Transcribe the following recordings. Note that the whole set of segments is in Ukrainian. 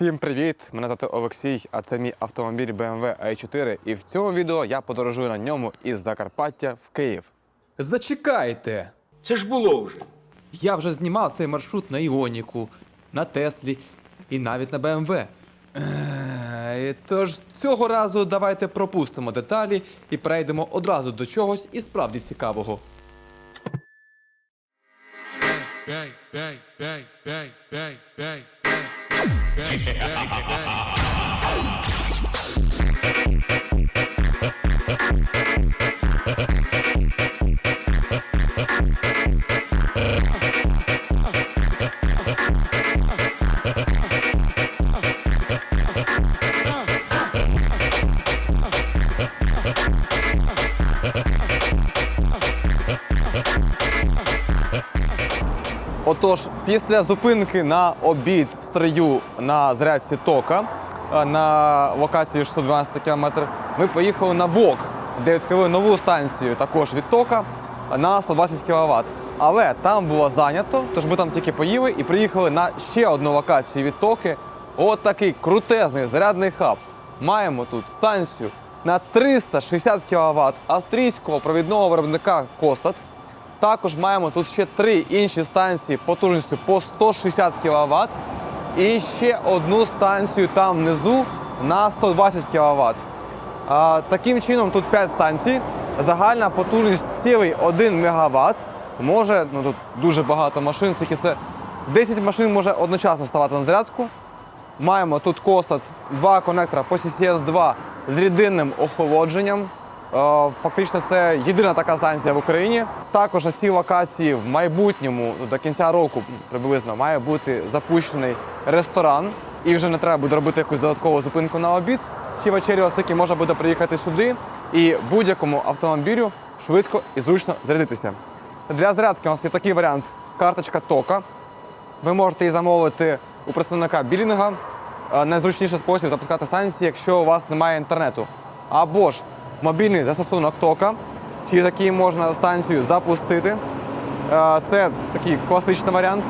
Всім привіт! Мене звати Олексій, а це мій автомобіль BMW i4. І в цьому відео я подорожую на ньому із Закарпаття в Київ. Зачекайте. Це ж було вже. Я вже знімав цей маршрут на Іоніку, на Теслі і навіть на BMW. Е, Тож цього разу давайте пропустимо деталі і перейдемо одразу до чогось і справді цікавого. bang, bang, bang, bang, bang, bang, bang, 去嘿嘿哈 Отож, після зупинки на обід в строю на зарядці тока е, на локації 612 км, ми поїхали на ВОК, де відкрили нову станцію також від тока на 120 кВт. Але там було зайнято, тож ми там тільки поїли і приїхали на ще одну локацію від токи. От крутезний зарядний хаб. Маємо тут станцію на 360 кВт австрійського провідного виробника Костат. Також маємо тут ще три інші станції потужністю по 160 кВт і ще одну станцію там внизу на 120 кВт. Таким чином тут 5 станцій. Загальна потужність цілий 1 МВт. Може, ну тут дуже багато машин, скільки це 10 машин може одночасно ставати на зарядку. Маємо тут косат два конектора по CCS 2 з рідинним охолодженням. Е, Фактично це єдина така станція в Україні. Також на цій локації в майбутньому ну, до кінця року приблизно має бути запущений ресторан. І вже не треба буде робити якусь додаткову зупинку на обід. Чи вечерю, оскільки можна буде приїхати сюди і будь-якому автомобілю швидко і зручно зарядитися. Для зарядки у нас є такий варіант карточка тока. Ви можете її замовити у представника білінга. Е, Найзручніший спосіб запускати станції, якщо у вас немає інтернету. Або ж мобільний застосунок тока, через який можна станцію запустити. Е, Це такий класичний варіант.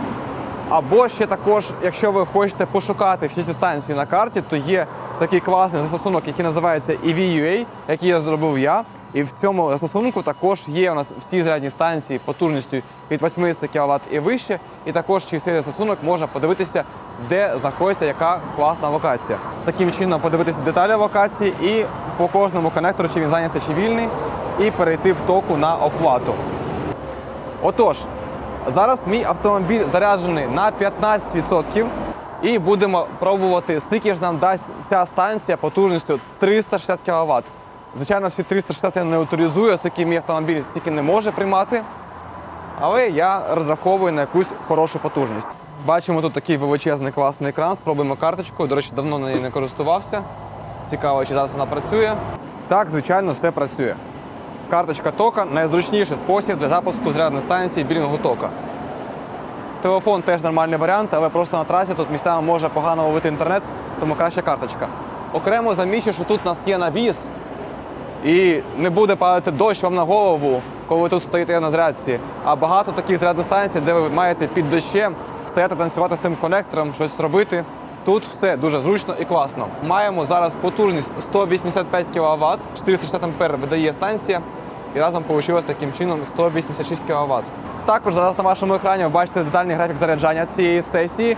Або ще також, якщо ви хочете пошукати всі ці станції на карті, то є такий класний застосунок, який називається EVUA, який я зробив я. І в цьому застосунку також є у нас всі зарядні станції потужністю від 80 кВт і вище. І також через цей застосунок можна подивитися, де знаходиться яка класна локація. Таким чином подивитися деталі локації і по кожному конектору, чи він зайнятий, чи вільний, і перейти в току на оплату. Отож, зараз мій автомобіль заряджений на 15% і будемо пробувати, скільки ж нам дасть ця станція потужністю 360 кВт. Звичайно, всі 360 я не авторизую, оскільки мій автомобіль стільки не може приймати. Але я розраховую на якусь хорошу потужність. Бачимо тут такий величезний класний екран. Спробуємо карточку. До речі, давно нею не користувався. Цікаво, чи зараз вона працює. Так, звичайно, все працює. Карточка тока найзручніший спосіб для запуску зарядної станції білінгу тока. Телефон теж нормальний варіант, але просто на трасі тут місцями може погано ловити інтернет, тому краще карточка. Окремо замічу, що тут у нас є навіс, і не буде падати дощ вам на голову, коли ви тут стоїте на зарядці. А багато таких зарядних станцій, де ви маєте під дощем стояти танцювати з тим конектором, щось робити. Тут все дуже зручно і класно. Маємо зараз потужність 185 кВт, 460 ампер видає станція, і разом вийшло таким чином 186 кВт. Також зараз на вашому екрані ви бачите детальний графік заряджання цієї сесії.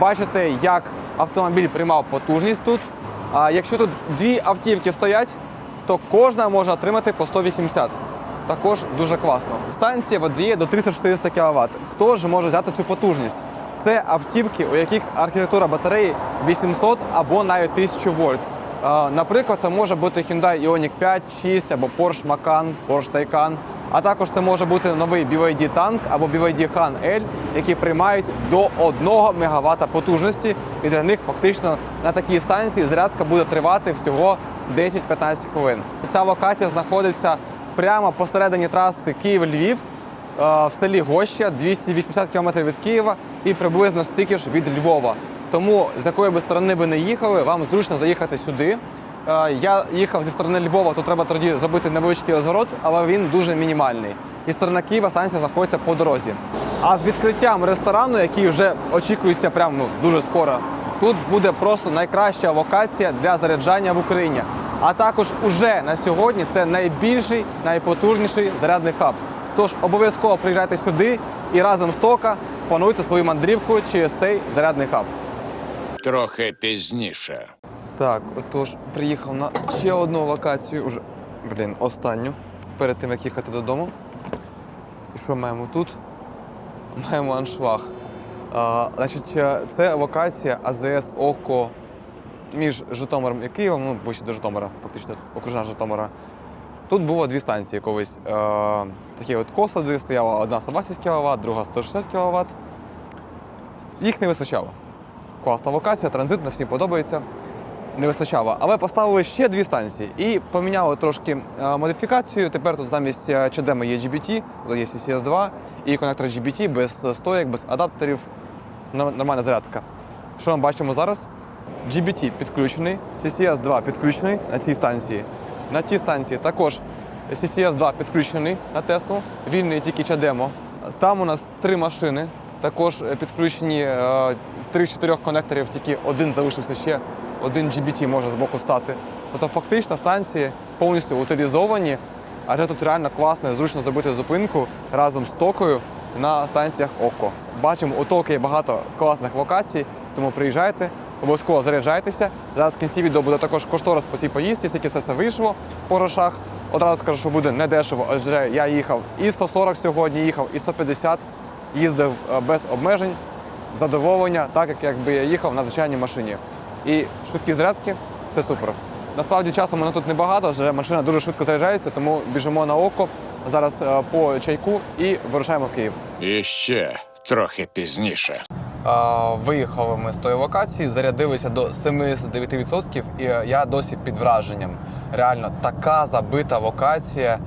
Бачите, як автомобіль приймав потужність тут. А якщо тут дві автівки стоять, то кожна може отримати по 180. Також дуже класно. Станція видає до 360 кВт. Хто ж може взяти цю потужність? Це автівки, у яких архітектура батареї 800 або навіть 1000 вольт. Наприклад, це може бути Hyundai Ioniq 5, 6 або Porsche Macan, Porsche Taycan. А також це може бути новий BYD Tank або BYD Han L, які приймають до 1 МВт потужності. І для них фактично на такій станції зарядка буде тривати всього 10-15 хвилин. Ця локація знаходиться прямо посередині траси Київ-Львів в селі Гоща, 280 км від Києва і приблизно стільки ж від Львова. Тому з якої би сторони ви не їхали, вам зручно заїхати сюди. Е, Я їхав зі сторони Львова, то треба тоді зробити невеличкий розворот, але він дуже мінімальний. І сторона Києва станція знаходиться по дорозі. А з відкриттям ресторану, який вже очікується прямо ну, дуже скоро, Тут буде просто найкраща локація для заряджання в Україні. А також уже на сьогодні це найбільший, найпотужніший зарядний хаб. Тож обов'язково приїжджайте сюди і разом з Тока плануйте свою мандрівку через цей зарядний хаб. Трохи пізніше. Так, отож, приїхав на ще одну локацію, уже, блін, останню, перед тим як їхати додому. І що маємо тут? Маємо аншлаг. А, значить, е, це локація АЗС ОКО між Житомиром і Києвом, ну, ближче до Житомира, фактично окружна Житомира. Тут було дві станції колись. Е, такі от косади стояла одна 120 кВт, друга 160 кВт. Їх не вистачало. Класна локація, транзитна, всім подобається. Не вистачало. Але поставили ще дві станції і поміняли трошки е, модифікацію. Тепер тут замість е, є GBT, є CCS 2 і конектор GBT без стоєк, без адаптерів. Нормальна зарядка. Що ми бачимо зараз? GBT підключений, CCS 2 підключений на цій станції. На тій станції також CCS 2 підключений на Теслу, вільний тільки чадемо. Там у нас три машини, також е, підключені е, три з чотирьох конекторів, тільки один залишився ще, один GBT може з боку стати. Тобто фактично станції повністю утилізовані, адже тут реально класно і зручно зробити зупинку разом з токою на станціях ОКО. Бачимо, у Токи багато класних локацій, тому приїжджайте, обов'язково заряджайтеся. Зараз в кінці відео буде також кошторис по цій поїздці, скільки це все вийшло по грошах. Одразу скажу, що буде недешево, адже я їхав і 140 сьогодні, їхав, і 150, їздив е, без обмежень, задоволення, так як якби я їхав на звичайній машині. І швидкі зарядки це супер. Насправді часу мене тут небагато, адже машина дуже швидко заряджається, тому біжимо на око зараз е, по чайку і вирушаємо в Київ. І ще трохи пізніше. Виїхали ми з тої локації, зарядилися до 79%, і я досі під враженням. Реально така забита локація.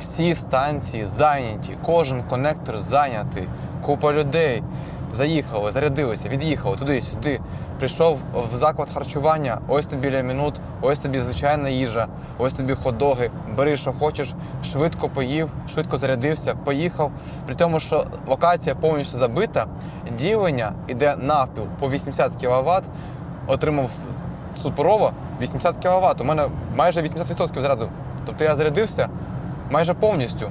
Всі станції зайняті, кожен конектор зайнятий, купа людей. Заїхали, зарядилися, від'їхали туди, сюди. Прийшов в заклад харчування, ось тобі лямінут, ось тобі звичайна їжа, ось тобі хот-доги. Бери, що хочеш, швидко поїв, швидко зарядився, поїхав. При тому, що локація повністю забита, ділення йде навпіл по 80 кВт, отримав суперово 80 кВт. У мене майже 80% заряду. Тобто я зарядився майже повністю,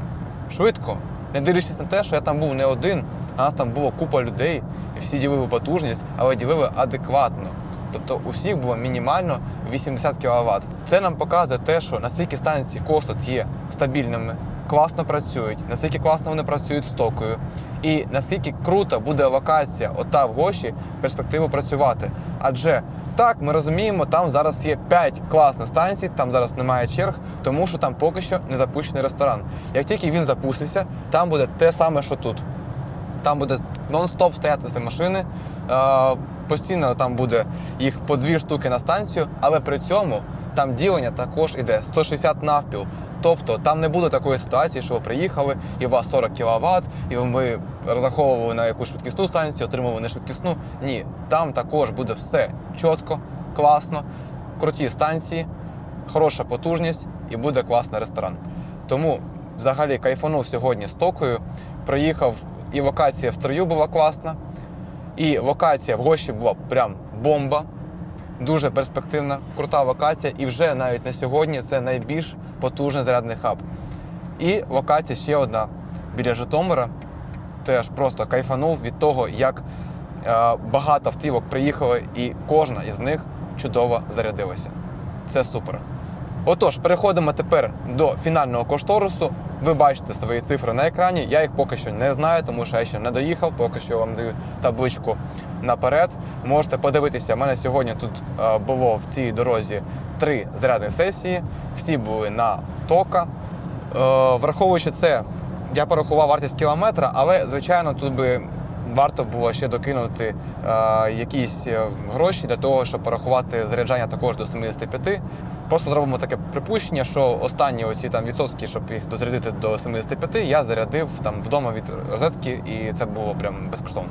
швидко. Не дивлячись на те, що я там був не один, а нас там було купа людей, і всі ділили потужність, але ділили адекватно. Тобто у всіх було мінімально 80 кВт. Це нам показує те, що наскільки станції Косот є стабільними, класно працюють, наскільки класно вони працюють з токою, і наскільки круто буде локація ота в Гоші перспективу працювати. Адже так, ми розуміємо, там зараз є 5 класних станцій, там зараз немає черг, тому що там поки що не запущений ресторан. Як тільки він запуститься, там буде те саме, що тут. Там буде нон-стоп стояти ці машини. Е, постійно там буде їх по дві штуки на станцію, але при цьому там ділення також іде 160 навпіл. Тобто там не буде такої ситуації, що ви приїхали і у вас 40 кВт, і ви розраховували на якусь швидкісну станцію, отримували не швидкісну. Ні, там також буде все чітко, класно, круті станції, хороша потужність і буде класний ресторан. Тому взагалі кайфанув сьогодні з токою. Приїхав, і локація в строю була класна, і локація в гощі була прям бомба. Дуже перспективна, крута локація, і вже навіть на сьогодні це найбільш потужний зарядний хаб. І локація ще одна біля Житомира. Теж просто кайфанув від того, як е, багато автівок приїхали, і кожна із них чудово зарядилася. Це супер. Отож, переходимо тепер до фінального кошторису. Ви бачите свої цифри на екрані. Я їх поки що не знаю, тому що я ще не доїхав. Поки що вам даю табличку наперед. Можете подивитися. У мене сьогодні тут е, було в цій дорозі три зарядні сесії. Всі були на тока. Е, Враховуючи це, я порахував вартість кілометра, але звичайно тут би варто було ще докинути е, якісь е, гроші для того, щоб порахувати заряджання також до 75. Просто зробимо таке припущення, що останні оці там відсотки, щоб їх дозарядити до 75, я зарядив там вдома від розетки, і це було прям безкоштовно.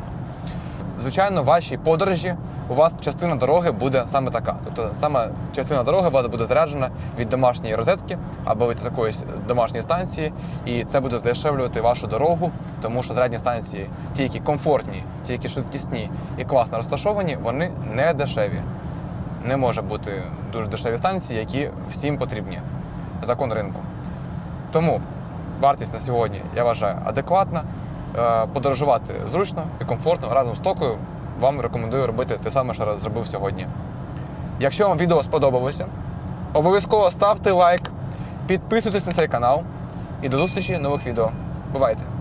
звичайно, в вашій подорожі у вас частина дороги буде саме така. Тобто саме частина дороги у вас буде заряджена від домашньої розетки або від якоїсь домашньої станції, і це буде здешевлювати вашу дорогу, тому що зарядні станції, ті, які комфортні, ті, які швидкісні і класно розташовані, вони не дешеві. Не може бути дуже дешеві станції, які всім потрібні. Закон ринку. Тому вартість на сьогодні, я вважаю, адекватна. Е, Подорожувати зручно і комфортно разом з токою вам рекомендую робити те саме, що зробив сьогодні. Якщо вам відео сподобалося, обов'язково ставте лайк, підписуйтесь на цей канал і до зустрічі нових відео. Бувайте!